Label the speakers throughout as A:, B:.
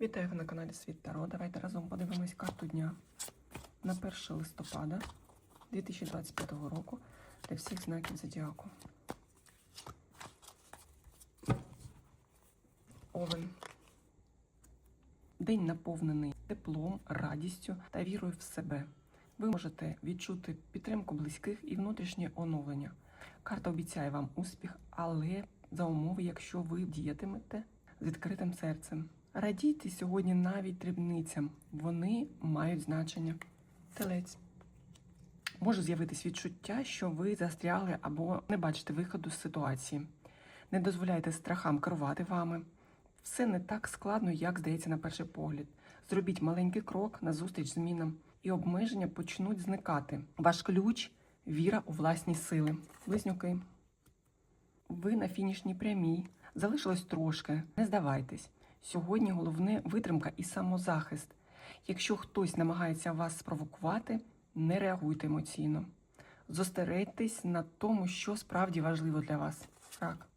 A: Вітаю на каналі Світ Таро. Давайте разом подивимось карту дня на 1 листопада 2025 року для всіх знаків зодіаку. Овен. День наповнений теплом, радістю та вірою в себе. Ви можете відчути підтримку близьких і внутрішнє оновлення. Карта обіцяє вам успіх, але за умови, якщо ви діятимете з відкритим серцем. Радійте сьогодні навіть дрібницям, вони мають значення. Телець. Може з'явитись відчуття, що ви застрягли або не бачите виходу з ситуації. Не дозволяйте страхам керувати вами. Все не так складно, як здається на перший погляд. Зробіть маленький крок назустріч змінам, і обмеження почнуть зникати. Ваш ключ віра у власні сили. Близнюки. Ви на фінішній прямій. Залишилось трошки. Не здавайтесь. Сьогодні головне витримка і самозахист. Якщо хтось намагається вас спровокувати, не реагуйте емоційно. Зосередьтесь на тому, що справді важливо для вас. Рак.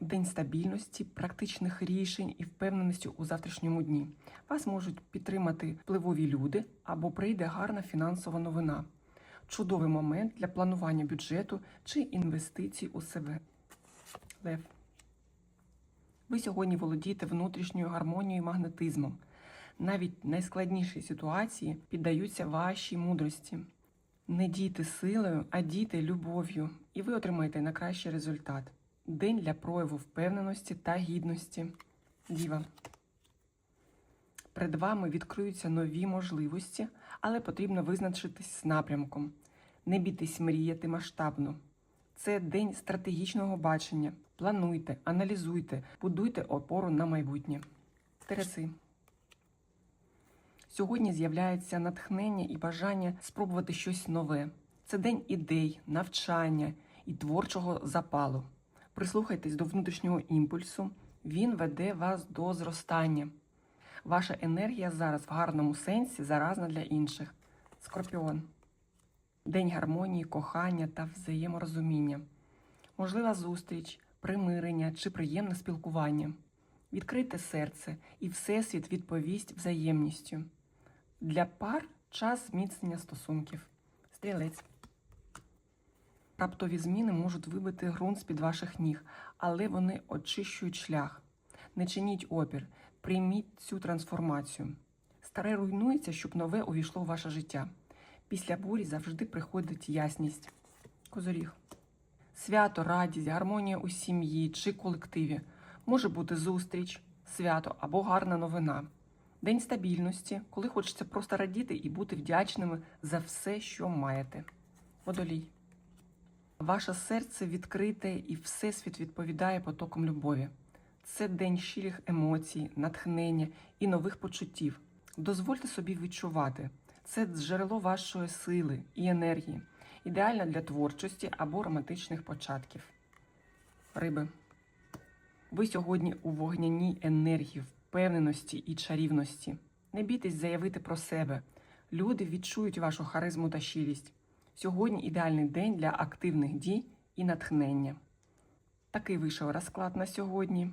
A: День стабільності, практичних рішень і впевненості у завтрашньому дні. Вас можуть підтримати впливові люди або прийде гарна фінансова новина. Чудовий момент для планування бюджету чи інвестицій у себе. Лев. Ви сьогодні володієте внутрішньою гармонією і магнетизмом. Навіть найскладніші ситуації піддаються вашій мудрості. Не дійте силою, а дійте любов'ю, і ви отримаєте найкращий результат. День для прояву впевненості та гідності. Діва. Перед вами відкриються нові можливості, але потрібно визначитись з напрямком. Не бійтесь мріяти масштабно. Це день стратегічного бачення. Плануйте, аналізуйте, будуйте опору на майбутнє. Тереси. Сьогодні з'являється натхнення і бажання спробувати щось нове. Це день ідей, навчання і творчого запалу. Прислухайтесь до внутрішнього імпульсу, він веде вас до зростання. Ваша енергія зараз в гарному сенсі заразна для інших. Скорпіон. День гармонії, кохання та взаєморозуміння. Можлива зустріч, примирення чи приємне спілкування. Відкрийте серце, і Всесвіт відповість взаємністю. Для пар час зміцнення стосунків. Стрілець. Раптові зміни можуть вибити ґрунт з-під ваших ніг, але вони очищують шлях. Не чиніть опір, прийміть цю трансформацію. Старе руйнується, щоб нове увійшло в ваше життя. Після бурі завжди приходить ясність. Козоріг. Свято, радість, гармонія у сім'ї чи колективі. Може бути зустріч, свято або гарна новина. День стабільності, коли хочеться просто радіти і бути вдячними за все, що маєте. Водолій. Ваше серце відкрите і всесвіт відповідає потоком любові. Це день щирих емоцій, натхнення і нових почуттів. Дозвольте собі відчувати. Це джерело вашої сили і енергії, ідеальне для творчості або романтичних початків. Риби. Ви сьогодні у вогняній енергії, впевненості і чарівності. Не бійтесь заявити про себе. Люди відчують вашу харизму та щирість. Сьогодні ідеальний день для активних дій і натхнення. Такий вийшов розклад на сьогодні.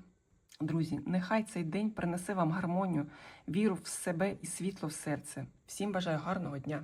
A: Друзі, нехай цей день принесе вам гармонію, віру в себе і світло в серце. Всім бажаю гарного дня!